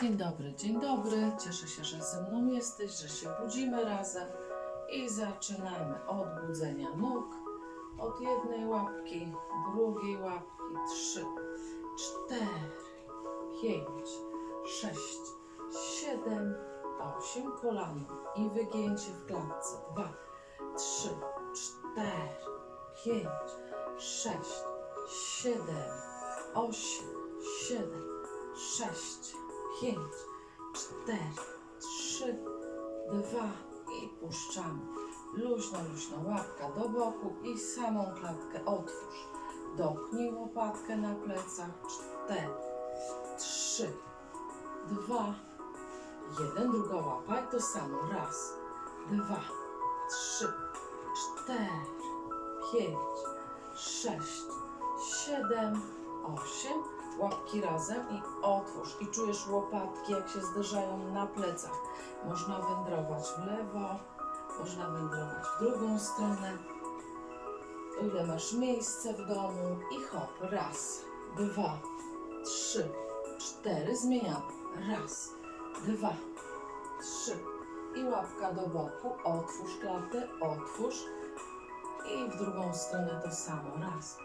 Dzień dobry, dzień dobry. Cieszę się, że ze mną jesteś, że się budzimy razem i zaczynamy od budzenia nóg. Od jednej łapki, drugiej łapki, trzy, cztery, pięć, sześć, siedem, osiem kolano i wygięcie w klatce. Dwa, trzy, cztery, pięć, sześć, siedem, osiem, siedem, sześć, pięć, cztery, trzy, dwa i puszczamy. Luźno, luźno, łapka do boku i samą klatkę otwórz. Dopnij łopatkę na plecach. Cztery, trzy, dwa, jeden, druga łapa i to samo. Raz, dwa, trzy, cztery, pięć, sześć, siedem, osiem. Łapki razem i otwórz. I czujesz łopatki, jak się zderzają na plecach. Można wędrować w lewo, można wędrować w drugą stronę. Ile masz miejsce w domu i hop, raz, dwa, trzy, cztery, zmieniamy. Raz, dwa, trzy i łapka do boku, otwórz klatę, otwórz i w drugą stronę to samo. Raz,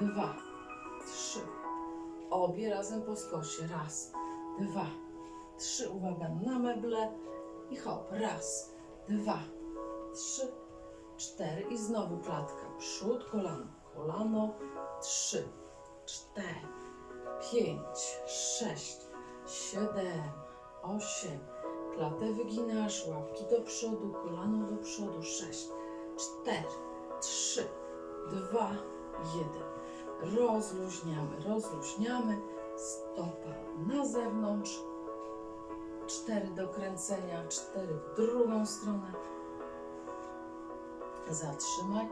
dwa, trzy, obie razem po skosie. Raz, dwa, trzy, uwaga na meble i hop, raz, dwa, trzy, cztery i znowu klatka. Przód, kolano, kolano, trzy, cztery, pięć, sześć, siedem, osiem. Klatę wyginasz, łapki do przodu, kolano do przodu, sześć, cztery, trzy, dwa, jeden. Rozluźniamy, rozluźniamy. Stopa na zewnątrz. Cztery do kręcenia, cztery w drugą stronę. Zatrzymaj.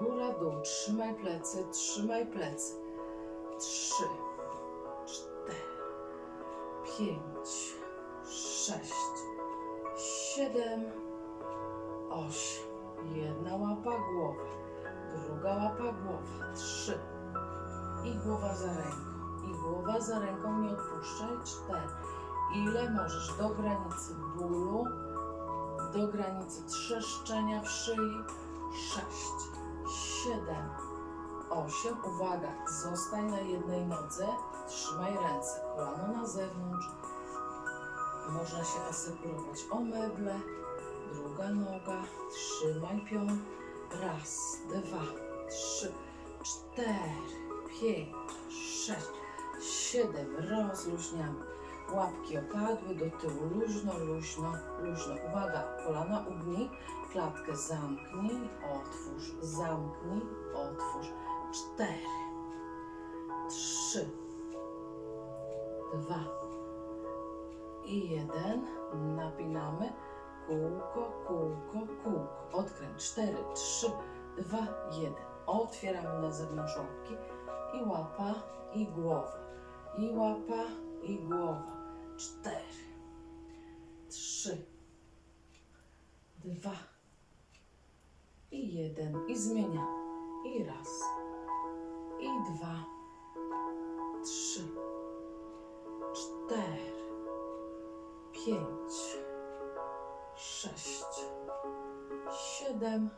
Góra, dół. Trzymaj plecy, trzymaj plecy. Trzy, cztery, pięć, sześć, siedem, osiem. Jedna łapa głowa, druga łapa głowa. Trzy. I głowa za ręką. I głowa za ręką, nie odpuszczaj. Cztery. Ile możesz do granicy bólu, do granicy trzeszczenia w szyi. Sześć, siedem, osiem. Uwaga, zostań na jednej nodze. Trzymaj ręce, kolano na zewnątrz. Można się asekurować o meble. Druga noga, trzymaj pion. Raz, dwa, trzy, cztery, pięć, sześć, siedem. Rozluźniamy. Łapki opadły do tyłu, luźno, luźno, luźno. Uwaga, kolana ugnij, klatkę zamknij, otwórz, zamknij, otwórz. Cztery, trzy, dwa i jeden. Napinamy. Kółko, kółko, kółko. Odkręć. Cztery, trzy, dwa, jeden. Otwieramy na zewnątrz łapki i łapa, i głowa. I łapa, i głowa. Cztery, trzy, dwa i jeden. I zmieniamy. I raz, i dwa, trzy, cztery, pięć, sześć, siedem,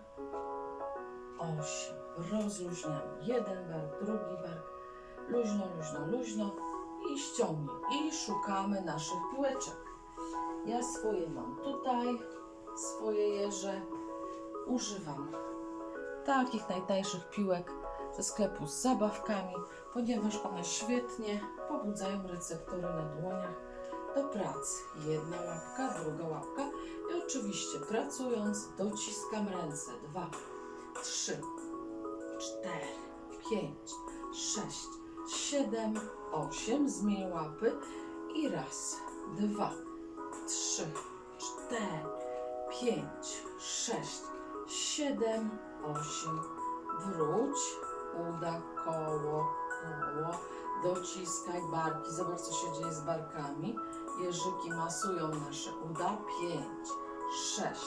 osiem. Rozluźniamy. Jeden bark, drugi bark. Luźno, luźno, luźno. I ściągnij. I szukamy naszych piłeczek. Ja swoje mam tutaj, swoje jeże. Używam takich najtańszych piłek ze sklepu z zabawkami, ponieważ one świetnie pobudzają receptory na dłoniach do pracy. Jedna łapka, druga łapka i oczywiście pracując dociskam ręce. Dwa, trzy, cztery, pięć, sześć, siedem, osiem. Zmień łapy i raz, dwa, trzy, cztery, pięć, sześć, siedem, osiem. Wróć, uda, koło, koło. Dociskaj barki. Zobacz, co się dzieje z barkami. Jeżyki masują nasze uda. Pięć, sześć,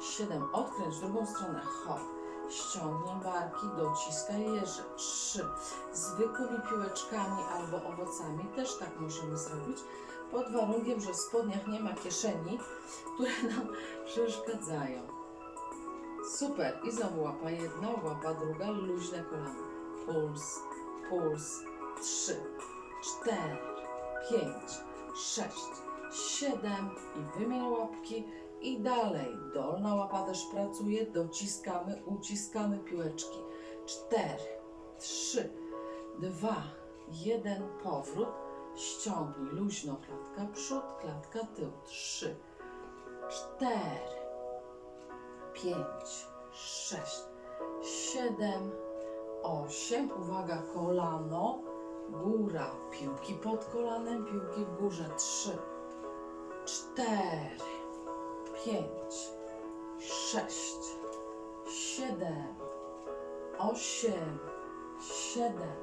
siedem. Odkręć w drugą stronę. Hop. Ściągnij barki, dociskaj jeży. Trzy. Zwykłymi piłeczkami albo owocami też tak możemy zrobić. Pod warunkiem, że w spodniach nie ma kieszeni, które nam przeszkadzają. Super. I znowu łapa jedna, łapa druga, luźne kolana. Puls, puls. Trzy, cztery, pięć, sześć, siedem i wymień łapki i dalej. Dolna łapa też pracuje, dociskamy, uciskamy piłeczki. Cztery, trzy, dwa, jeden, powrót. Ściągnij luźno klatka przód, klatka tył. Trzy, cztery, pięć, sześć, siedem, osiem. Uwaga, kolano, góra, piłki pod kolanem, piłki w górze. Trzy, cztery, pięć, sześć, siedem, osiem, siedem,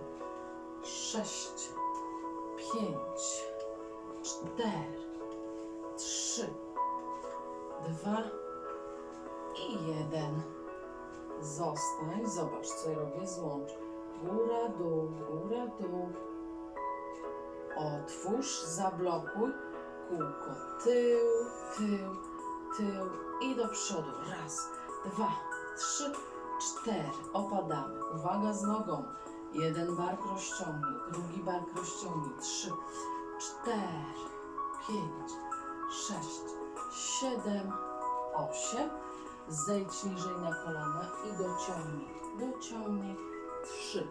sześć, pięć, cztery, trzy, dwa i jeden. Zostań, zobacz co ja robię, złącz. Góra, dół, góra, dół. Otwórz, zablokuj, kółko, tył, tył, tył i do przodu. Raz, dwa, trzy, cztery. Opadamy. Uwaga z nogą. Jeden bark rozciągnij, drugi bark rozciągnij. Trzy, cztery, pięć, sześć, siedem, osiem. Zejdź niżej na kolana i dociągnij. Dociągnij. Trzy,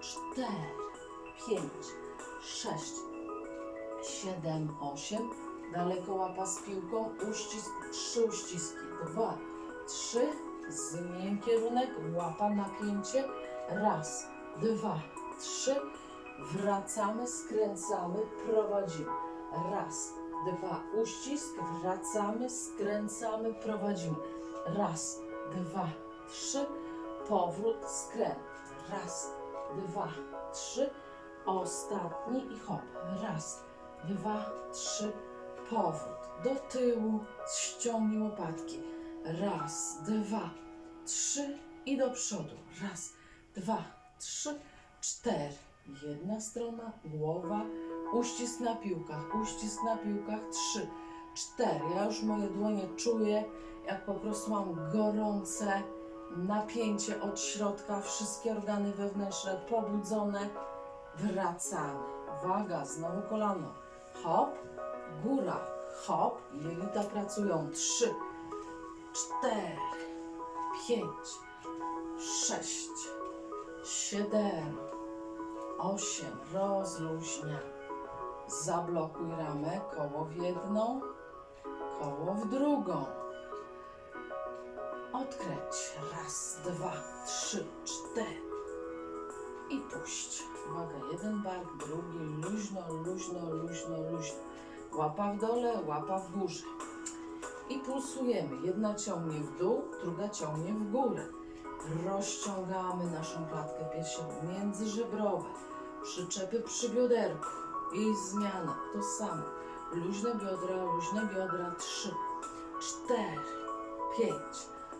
cztery, pięć, sześć, siedem, osiem. Daleko łapa z piłką. Uścisk, trzy uściski. Dwa, trzy. Zmień kierunek. Łapa napięcie. Raz, dwa, trzy. Wracamy, skręcamy, prowadzimy. Raz, dwa, uścisk, wracamy, skręcamy, prowadzimy. Raz, dwa, trzy, powrót, skręt. Raz, dwa, trzy, ostatni i hop. Raz, dwa, trzy, powrót. Do tyłu, ściągnij łopatki. Raz, dwa, trzy i do przodu. Raz, dwa, trzy, cztery. Jedna strona, głowa, uścisk na piłkach, uścisk na piłkach. Trzy, cztery. Ja już moje dłonie czuję, jak po prostu mam gorące napięcie od środka, wszystkie organy wewnętrzne pobudzone. Wracamy. Uwaga, znowu kolano. Hop, góra, hop. Jelita pracują. Trzy, cztery, pięć, sześć, siedem, osiem. Rozluźnia. Zablokuj ramę, koło w jedną, koło w drugą. Odkręć. Raz, dwa, trzy, cztery. I puść. Uwaga, jeden bark, drugi, luźno, luźno, luźno, luźno. Łapa w dole, łapa w górze. I pulsujemy. Jedna ciągnie w dół, druga ciągnie w górę. Rozciągamy naszą klatkę piersiową międzyżebrowe. Przyczepy przy bioderku. I zmiana. To samo. Luźne biodra, luźne biodra. Trzy, cztery, pięć,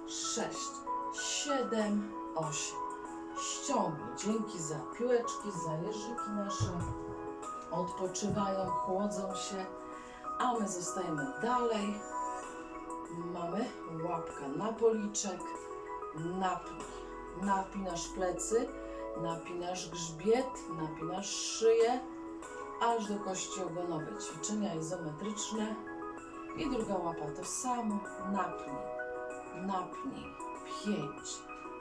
sześć, siedem, osiem. Ściągnij. Dzięki za piłeczki, za jeżyki nasze. Odpoczywają, chłodzą się, a my zostajemy dalej. Mamy łapka na policzek. Napnij. Napinasz plecy, napinasz grzbiet, napinasz szyję, aż do kości ogonowej. Ćwiczenia izometryczne. I druga łapa to samo. Napnij. Napnij. Pięć,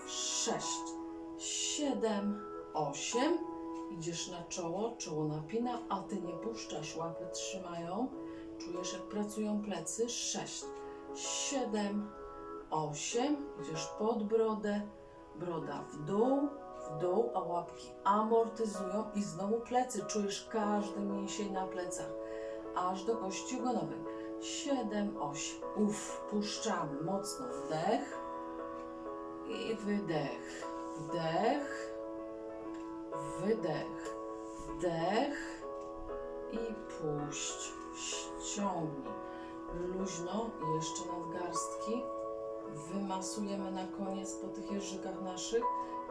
sześć, siedem, osiem. Idziesz na czoło, czoło napina, a ty nie puszczasz, łapy trzymają. Czujesz jak pracują plecy. Sześć, siedem, osiem. Idziesz pod brodę, broda w dół, w dół, a łapki amortyzują i znowu plecy. Czujesz każdy mięsień na plecach, aż do kości ogonowej. Siedem, osiem. Uff, puszczamy mocno wdech i wydech. Wdech, wydech, wdech i puść. Ściągnij. Luźno, jeszcze nadgarstki. Wymasujemy na koniec po tych jeżykach naszych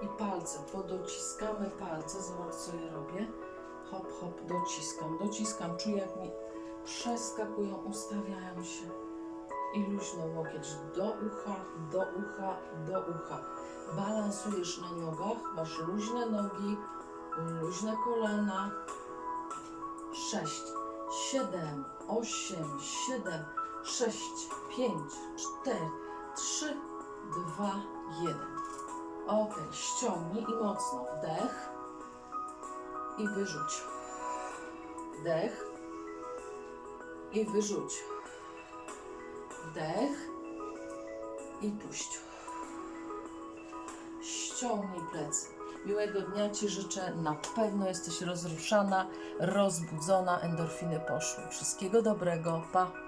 i palce. Podociskamy palce. Zobacz, co ja robię. Hop, hop, dociskam, dociskam. Czuję, jak mi przeskakują, ustawiają się i luźno łokieć do ucha, do ucha, do ucha. Balansujesz na nogach, masz luźne nogi, luźne kolana. Sześć, siedem, osiem, siedem, sześć, pięć, cztery, trzy, dwa, jeden. Ok, ściągnij i mocno wdech i wyrzuć. Wdech i wyrzuć. Wdech i puść. Ściągnij plecy. Miłego dnia Ci życzę. Na pewno jesteś rozruszana, rozbudzona, endorfiny poszły. Wszystkiego dobrego. Pa!